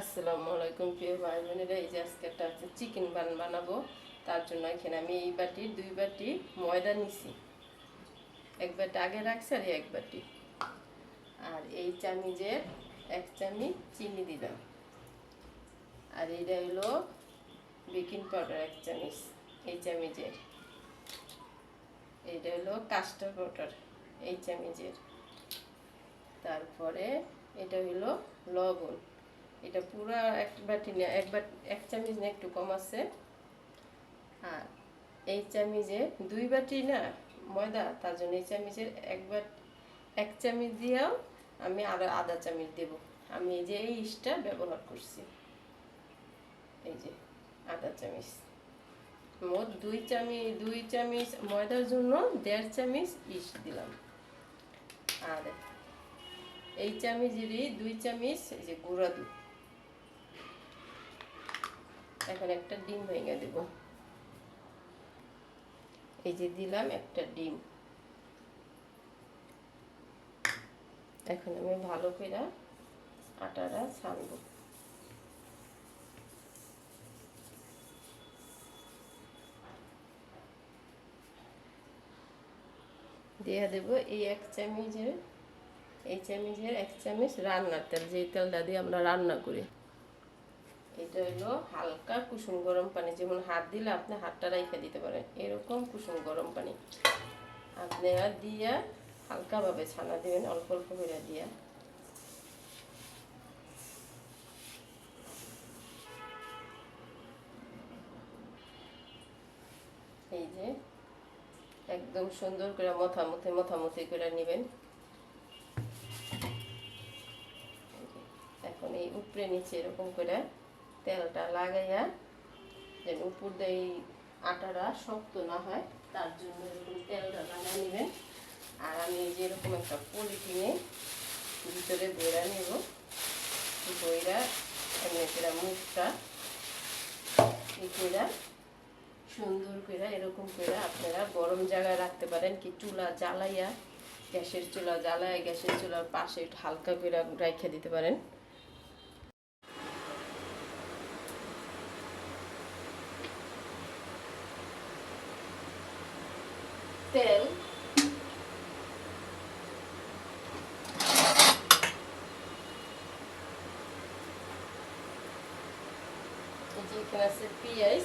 আসসালামু আলাইকুম প্রিয় ভাই বোনেরা এই যে আজকে একটা হচ্ছে চিকেন বান বানাবো। তার জন্য এখানে আমি এই বাটি, দুই বাটি ময়দা নিছি। এক বাটি আগে রাখছি আর এক বাটি। আর এই চামিচের এক চামচ চিনি দিলাম। আর এইটা হলো বেকিং পাউডার এক চামচ, এই চামিচের। এইটা হলো কাস্টার পাউডার এই চামিচের। তারপরে এটা হলো লবণ। এটা পুরো এক বাটি না, এক বাটি, এক চামচ না একটু কম আছে। আর এই চামিচে দুই বাটি না ময়দা, তার জন্য এই চামিচের এক বাট, এক চামচ দিয়েও আমি আরও আধা চামচ দেব। আমি এই যে এই ইস্টটা ব্যবহার করছি। এই যে আধা চামচ। মোট দুই চামচ দুই চামচ ময়দার জন্য দেড় চামচ ইস্ট দিলাম। আর এই চামচেরই দুই চামচ এই যে গুঁড়া দুধ। এখন একটা ডিম ভেঙে দেব। এই যে দিলাম একটা ডিম। এখন আমি ভালো করে আটাটা ছানবো। দিয়ে দেবো এই এক চামচের এই চামচের এক চামচ রান্নার তেল, যেই তেলটা দিয়ে আমরা রান্না করি। এটা হলো হালকা কুসুম গরম পানি। যেমন হাত দিলে আপনি হাতটা রাইখে দিতে পারেন। এরকম কুসুম গরম পানি। আপনারা দিয়া হালকাভাবে ছানা দেবেন, অল্প অল্প করে দিয়া। এই যে একদম সুন্দর করে মথামথি মথামথি করে নেবেন। এখন এই উপরে নিচে এরকম করে তেলটা লাগাইয়া যেন উপর দিয়ে আটাটা শক্ত না হয়, তার জন্য এরকম তেলটা লাগাই নেবেন। আর আমি এই যে এরকম একটা পলিথিনে ভিতরে বইরা নেব। বইরা এমনি মুখটা করে, সুন্দর করে এরকম করে আপনারা গরম জায়গায় রাখতে পারেন কি চুলা জ্বালাইয়া, গ্যাসের চুলা জ্বালায় গ্যাসের চুলার পাশে হালকা করে রেখে দিতে পারেন। তেল। এখানে আছে পেঁয়াজ।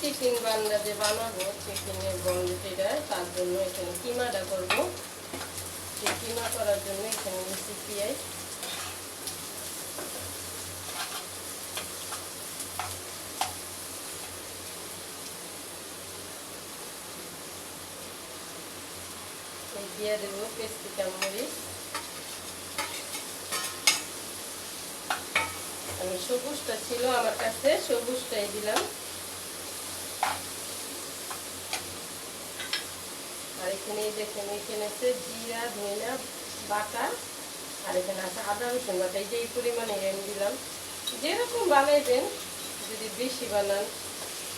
চিকেন বান্না যে বানাবো, চিকেনের বন্ধুটিটা তার জন্য এখানে কিমাটা করব। কিমা করার জন্য এখানে নিচ্ছি পেঁয়াজ এই দিয়ে দেবো পেস্টিকা মরিচ আমি সবুজটা ছিল আমার কাছে সবুজটাই দিলাম আর এখানে দেখেন এখানে আছে জিরা ধনিয়া বাটা আর এখানে আছে আদা রসুন বাটা এই পরিমাণে আমি দিলাম যেরকম বানাইবেন যদি বেশি বানান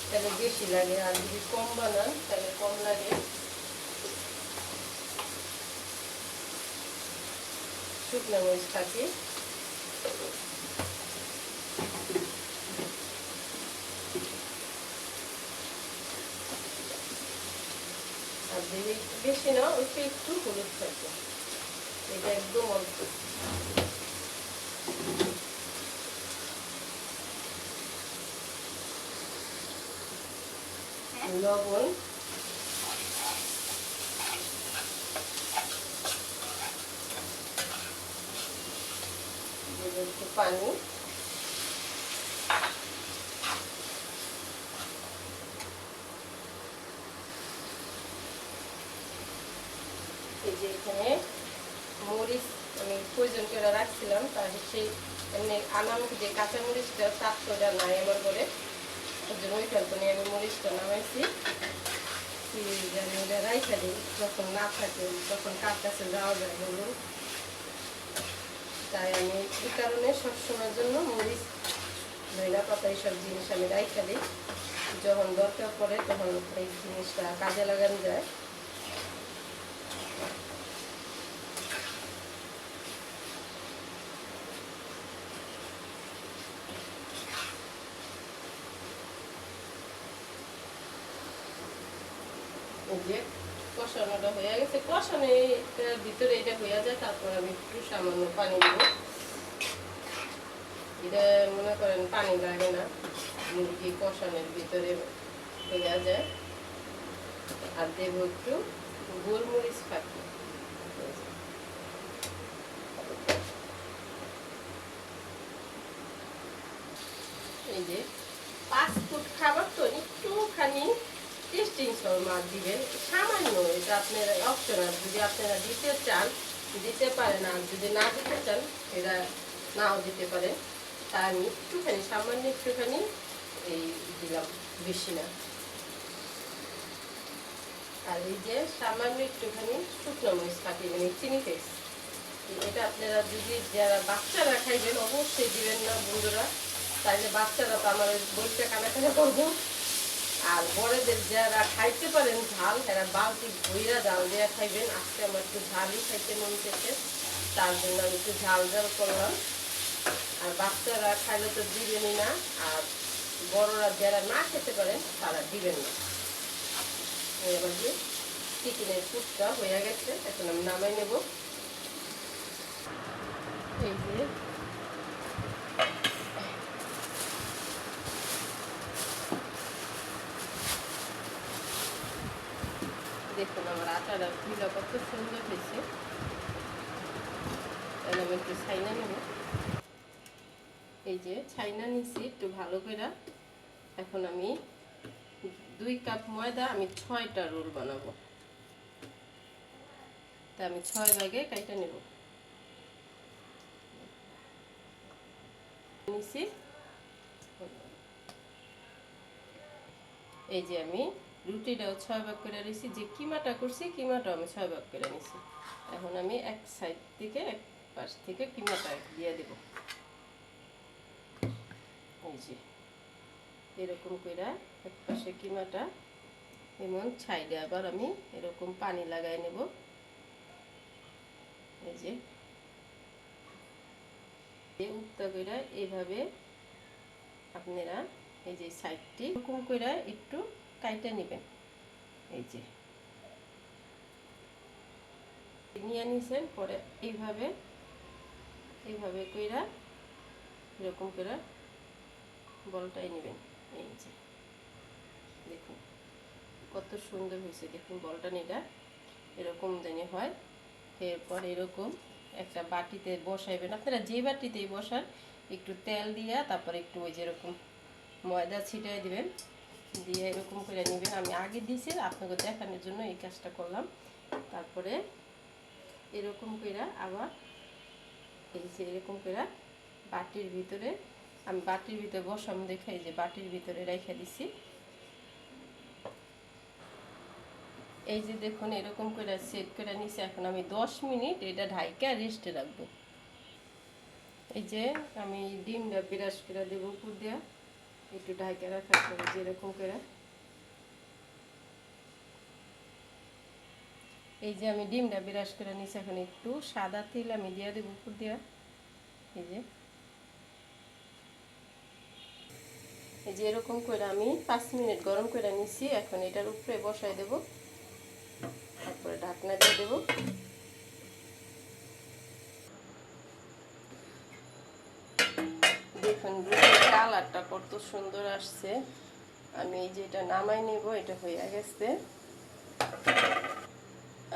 তাহলে বেশি লাগে আর যদি কম বানান তাহলে কম লাগে শুকনো মরিচ থাকে। আর যদি বেশি না অল্প একটু হলুদ থাকবে এটা একদম অল্প। লবণ। একটু পানি। এই যে এখানে মরিচ আমি প্রয়োজন করে রাখছিলাম তার সেই এমনি আনাম যে কাঁচা মরিচটা করে নাই আমার করে ওই জন্য ওইখান থেকে আমি মরিচটা নামাইছি। রাইখা দিই, যখন না থাকে তখন কার কাছে যাওয়া যায় বলুন। তাই আমি এই কারণে সবসময়ের জন্য মরিচ ধৈলা পাতা এইসব জিনিস আমি রাইখা দিই। যখন দরকার পড়ে তখন এই জিনিসটা কাজে লাগানো যায় যে কষানোটা হয়ে গেছে কষানো এটার ভিতরে এটা হয়ে যায়, তারপর আমি একটু সামান্য পানি দেবো। এটা মনে করেন পানি লাগে না, মুরগি কষানোর ভিতরে হয়ে যায়। আর দেবো একটু গোলমরিচ পাখি এই যে ফাস্ট ফুড খাবার তো একটুখানি টেস্টিং মাছ দিবেন। সামান্য এটা আপনারা অপশনাল যদি আপনারা দিতে চান, দিতে পারেন আর যদি না দিতে চান এরা নাও দিতে পারে তা আমি একটুখানি, সামান্য একটুখানি এই দিলাম, বেশি না। আর এই যে সামান্য একটুখানি শুকনো মরিচ কাটিয়ে মানে চিনি পেস্ট এটা আপনারা যদি যারা বাচ্চারা খাইবেন, অবশ্যই দিবেন না বন্ধুরা। তাইলে বাচ্চারা তো আমার বইটা কানাকানা করব। আর বড়দের যারা খাইতে পারেন ঝাল, এরা বালতি ভইরা ঝাল দেওয়া খাইবেন। আজকে আমার একটু ঝালই খাইতে মন চেয়েছে তার জন্য আমি একটু ঝাল ঝাল করলাম। আর বাচ্চারা খাইলে তো দিবেনই না, আর বড়রা যারা না খেতে পারেন, তারা দিবেন না। এবার যে চিকেনের ফুটটা হয়ে গেছে, এখন আমি নামাই নেব এই যে কত সুন্দর হয়েছে তাহলে আমি এই যে ছাইনা নিছি একটু ভালো করে। এখন আমি দুই কাপ ময়দা, আমি ছয়টা রোল বানাবো। তা আমি ছয় ভাগে কাইটা নেব। নিছি এই যে আমি রুটিটাও ছয় ভাগ করে নিছি। যে কিমাটা করছি কিমাটাও আমি ছয় ভাগ করে নিছি। এখন আমি এক সাইড থেকে এক পাশ থেকে কিমাটা দিয়ে দেব। এই যে, এরকম করে এক পাশে কিমাটা, এমন ছাইডে আবার আমি এরকম পানি লাগাই নেব। এই যে উত্তা করে এইভাবে আপনারা এই যে সাইডটি এরকম করে একটু কাইটা নেবেন। এই যে। নিয়ে নিছেন, পরে এইভাবে এইভাবে কইরা, এরকম করে বলটাই নেবেন। এই যে। দেখুন, কত সুন্দর হয়েছে। দেখুন, বলটা নিটা এরকম জানি হয়। এরপর এরকম একটা বাটিতে বসাইবেন। আপনারা যে বাটিতেই বসান, একটু তেল দিয়া, তারপর একটু ওই যেরকম ময়দা ছিটাই দিবেন। দিয়ে এরকম করে নেবেন। আমি আগে দিয়েছি আপনাকে দেখানোর জন্য এই কাজটা করলাম। তারপরে এরকম করে আবার এই যে এরকম করে বাটির ভিতরে, আমি বাটির ভিতরে বসাম দেখাই যে বাটির ভিতরে রেখে দিছি। এই যে দেখুন, এরকম করে সেট করে নিছি। এখন আমি দশ মিনিট এটা ঢাইকা রেস্টে রাখব। এই যে আমি ডিমটা বিরাস করে দেবো উপর দেওয়া একটু ঢাইকা রাখার পরে যেরকম করে। এই যে আমি ডিমটা বিরাস করে নিছি, এখন একটু সাদা তেল আমি দিয়ে দেবো উপর দেওয়া এই যে। এই যে এরকম করে আমি পাঁচ মিনিট গরম করে নিছি, এখন এটার উপরে বসাই দেব। তারপরে ঢাকনা দিয়ে দেব দেখুন রুটির কালারটা কত সুন্দর আসছে। আমি এই যে এটা নামাই নেব, এটা হয়ে গেছে।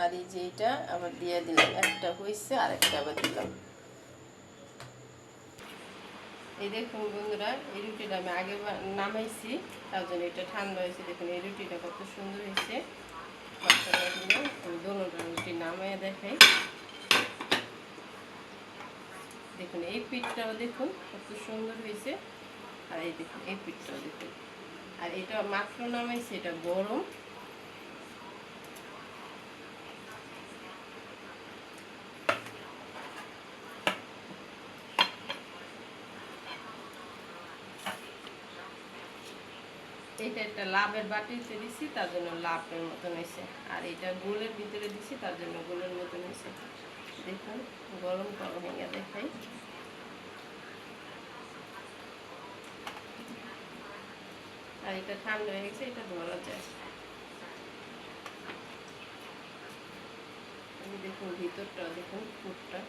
আর এই যে এটা আবার দিয়ে দিলাম। একটা হয়েছে আর একটা আবার দিলাম। এই দেখুন বন্ধুরা, এই রুটিটা আমি আগে নামাইছি, তার জন্য এটা ঠান্ডা হয়েছে। দেখুন, এই রুটিটা কত সুন্দর হয়েছে। রুটি নামাই দেখাই। দেখুন, এই পিঠটাও দেখুন, কত সুন্দর হয়েছে। আর এই দেখুন, এই পিঠটাও দেখুন আর এটা মাত্র নামাইছে এটা গরম। এটা একটা লাভের বাটিতে দিছি, তার জন্য লাভের মতন হয়েছে। আর এটা গোলের ভিতরে দিছি, তার জন্য গোলের মতন হয়েছে। দেখুন গরম গরম ভেঙে দেখাই। আর এটা ঠান্ডা হয়ে গেছে, এটা ধরা যায় দেখুন ভিতরটা, দেখুন ফুটটা।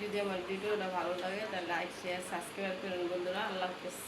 যদি আমার ভিডিওটা ভালো লাগে, তাহলে লাইক শেয়ার সাবস্ক্রাইব করুন বন্ধুরা। আল্লাহ হাফেজ।